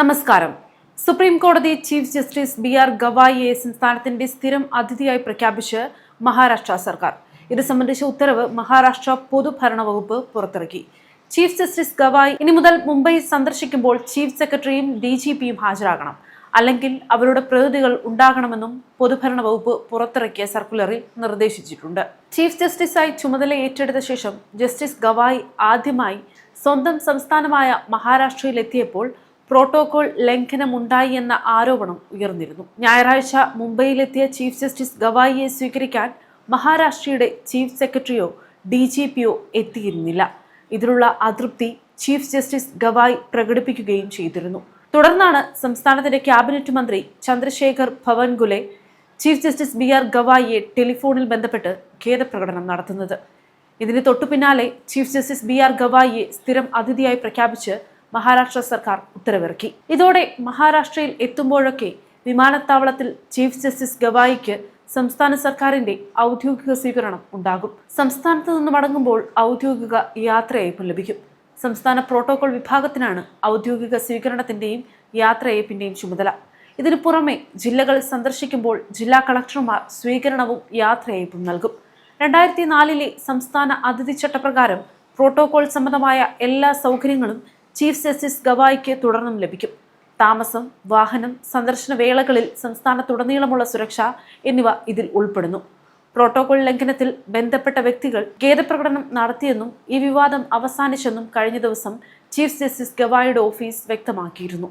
നമസ്കാരം. സുപ്രീം കോടതി chief justice B R ഗവായിയെ സംസ്ഥാനത്തിന്റെ സ്ഥിരം അതിഥിയായി പ്രഖ്യാപിച്ച് മഹാരാഷ്ട്ര സർക്കാർ. ഇത് സംബന്ധിച്ച ഉത്തരവ് മഹാരാഷ്ട്ര പൊതുഭരണ വകുപ്പ് പുറത്തിറക്കി. ചീഫ് ജസ്റ്റിസ് ഗവായി ഇനി മുതൽ മുംബൈ സന്ദർശിക്കുമ്പോൾ ചീഫ് സെക്രട്ടറിയും ഡി ജി പിയും ഹാജരാകണം. അല്ലെങ്കിൽ അവരുടെ പ്രതിനിധികൾ ഉണ്ടാകണമെന്നും പൊതുഭരണ വകുപ്പ് പുറത്തിറക്കിയ സർക്കുലറിൽ നിർദ്ദേശിച്ചിട്ടുണ്ട്. ചീഫ് ജസ്റ്റിസായി ചുമതല ഏറ്റെടുത്ത ശേഷം ജസ്റ്റിസ് ഗവായി ആദ്യമായി സ്വന്തം സംസ്ഥാനമായ മഹാരാഷ്ട്രയിൽ എത്തിയപ്പോൾ പ്രോട്ടോകോൾ ലംഘനമുണ്ടായി എന്ന ആരോപണം ഉയർന്നിരുന്നു. ഞായറാഴ്ച മുംബൈയിലെത്തിയ ചീഫ് ജസ്റ്റിസ് ഗവായിയെ സ്വീകരിക്കാൻ മഹാരാഷ്ട്രയുടെ ചീഫ് സെക്രട്ടറിയോ ഡി ജി പിയോ എത്തിയിരുന്നില്ല. ഇതിലുള്ള അതൃപ്തി ചീഫ് ജസ്റ്റിസ് ഗവായ് പ്രകടിപ്പിക്കുകയും ചെയ്തിരുന്നു. തുടർന്നാണ് സംസ്ഥാനത്തിന്റെ ക്യാബിനറ്റ് മന്ത്രി Chandrashekhar Bawankule chief justice B R ഗവായിയെ ടെലിഫോണിൽ ബന്ധപ്പെട്ട് ഖേദപ്രകടനം നടത്തുന്നത്. ഇതിന് തൊട്ടു പിന്നാലെ ചീഫ് ജസ്റ്റിസ് ബി ആർ ഗവായിയെ സ്ഥിരം അതിഥിയായി പ്രഖ്യാപിച്ച് മഹാരാഷ്ട്ര സർക്കാർ ഉത്തരവിറക്കി. ഇതോടെ മഹാരാഷ്ട്രയിൽ എത്തുമ്പോഴൊക്കെ വിമാനത്താവളത്തിൽ ചീഫ് ജസ്റ്റിസ് ഗവായിക്ക് സംസ്ഥാന സർക്കാരിന്റെ ഔദ്യോഗിക സ്വീകരണം ഉണ്ടാകും. സംസ്ഥാനത്ത് നിന്ന് മടങ്ങുമ്പോൾ ഔദ്യോഗിക യാത്രയയപ്പ് ലഭിക്കും. സംസ്ഥാന പ്രോട്ടോകോൾ വിഭാഗത്തിനാണ് ഔദ്യോഗിക സ്വീകരണത്തിന്റെയും യാത്രയയപ്പിന്റെയും ചുമതല. ഇതിനു പുറമെ ജില്ലകൾ സന്ദർശിക്കുമ്പോൾ ജില്ലാ കളക്ടർമാർ സ്വീകരണവും യാത്രയയപ്പും നൽകും. രണ്ടായിരത്തി നാലിലെ സംസ്ഥാന അതിഥി ചട്ടപ്രകാരം പ്രോട്ടോകോൾ സംബന്ധമായ എല്ലാ സൗകര്യങ്ങളും ചീഫ് ജസ്റ്റിസ് ഗവായിക്ക് തുടർന്നും ലഭിക്കും. താമസം വാഹനം സന്ദർശന വേളകളിൽ സംസ്ഥാനത്തുടനീളമുള്ള സുരക്ഷ എന്നിവ ഇതിൽ ഉൾപ്പെടുന്നു. പ്രോട്ടോകോൾ ലംഘനത്തിൽ ബന്ധപ്പെട്ട വ്യക്തികൾ ഖേദപ്രകടനം നടത്തിയെന്നും ഈ വിവാദം അവസാനിച്ചെന്നും കഴിഞ്ഞ ദിവസം ചീഫ് ജസ്റ്റിസ് ഗവായിയുടെ ഓഫീസ് വ്യക്തമാക്കിയിരുന്നു.